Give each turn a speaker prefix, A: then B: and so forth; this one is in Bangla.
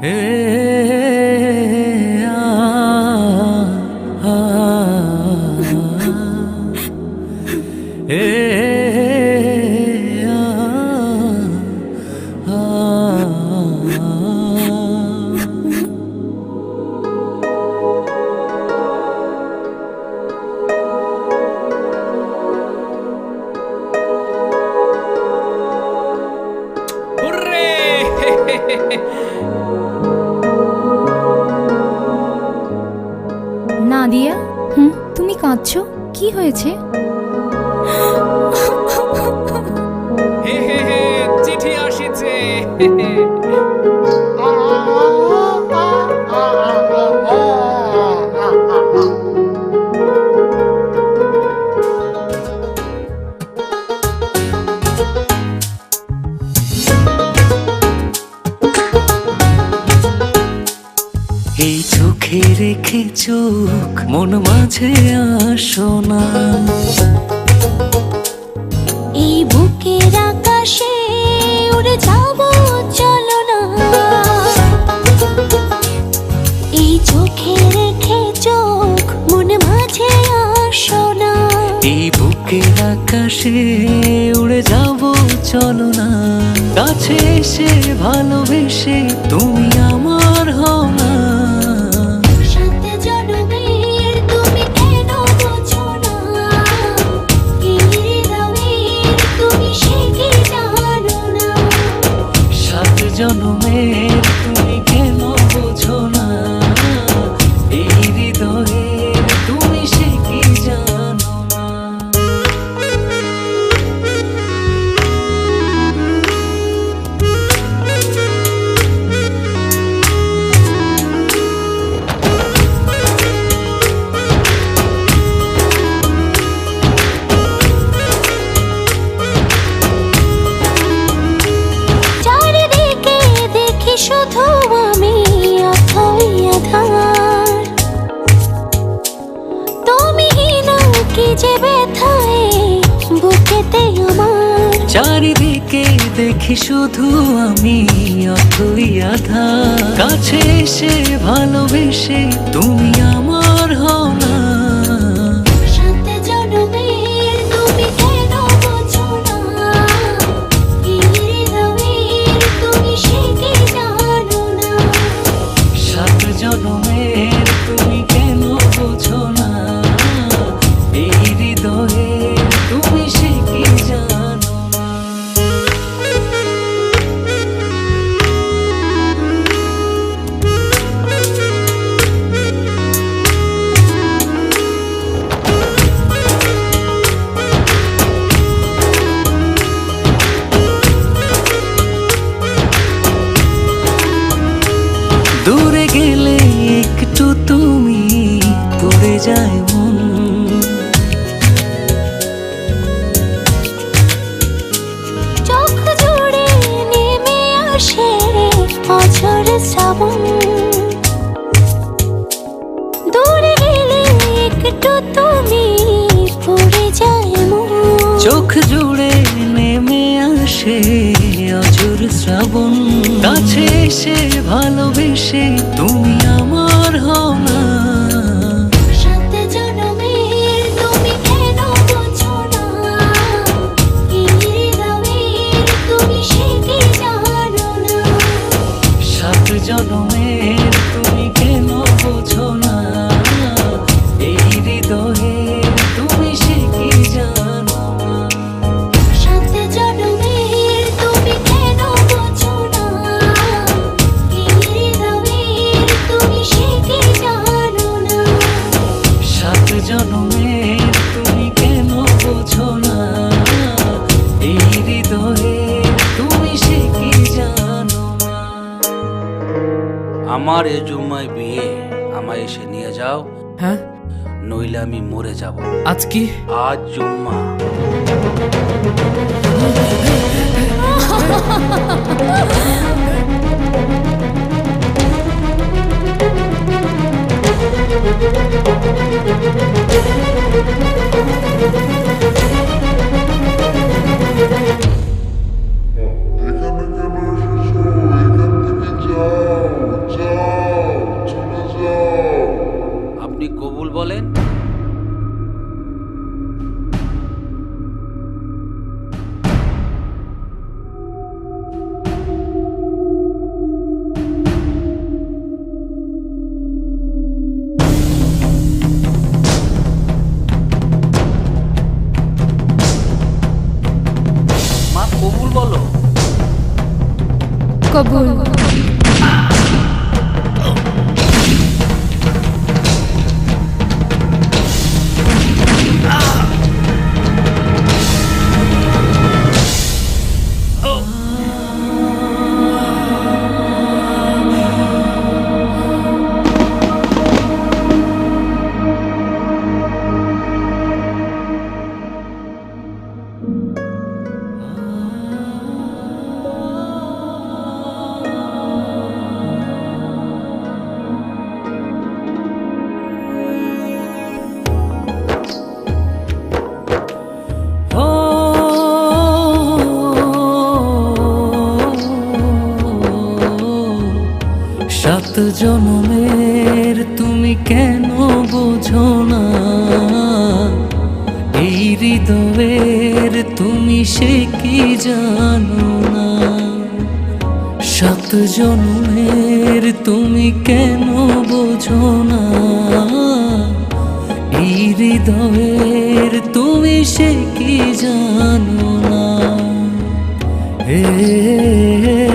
A: হুররে
B: কাঁদছো? কি হয়েছে?
A: চিঠি আসিছে।
C: চোখ মন মাঝে আসো না
D: এই বুকের আকাশে উড়ে যাব চলো না এই চোখে রেখে চোখ মনে মাঝে আসো না
C: এই বুকের আকাশে উড়ে যাব চলো না কাছে এসে ভালোবেসে তুমি আমার
D: সাত জনমের তুমি দেখি শুধু আমি অথই
C: আধা কাছে এসে ভালোবেসে তুমি আমার হও দূরে গেলে একটু তুমি পড়ে যায় মন।
D: চোখ জুড়ে নেমে আসে অঝর শ্রাবণ। দূরে গেলে একটু তুমি পড়ে যায় মন।
C: চোখ জুড়ে নেমে আসে শ্রাবণ। কাছে এসে ভালোবেসে তুমি আমার হও না।
D: সাত জনমের তুমি কেন বোঝো না? এই
C: হৃদয়ে তুমি সে কি জানো
E: আমার এ জুম্মায় বিয়ে আমায় এসে নিয়ে যাও।
A: হ্যাঁ?
E: নইলে আমি মরে যাব।
A: আজ কি?
E: আজ জুম্মা।
F: এখানে কেন এসেছ এখান থেকে কবুল
C: জনমের তুমি কেন বোঝো না? এই হৃদয়ের তুমি সে কি জানো না? সাত জন্মের তুমি কেন বোঝো না? এই হৃদয়ের তুমি সে কি জানো না? হে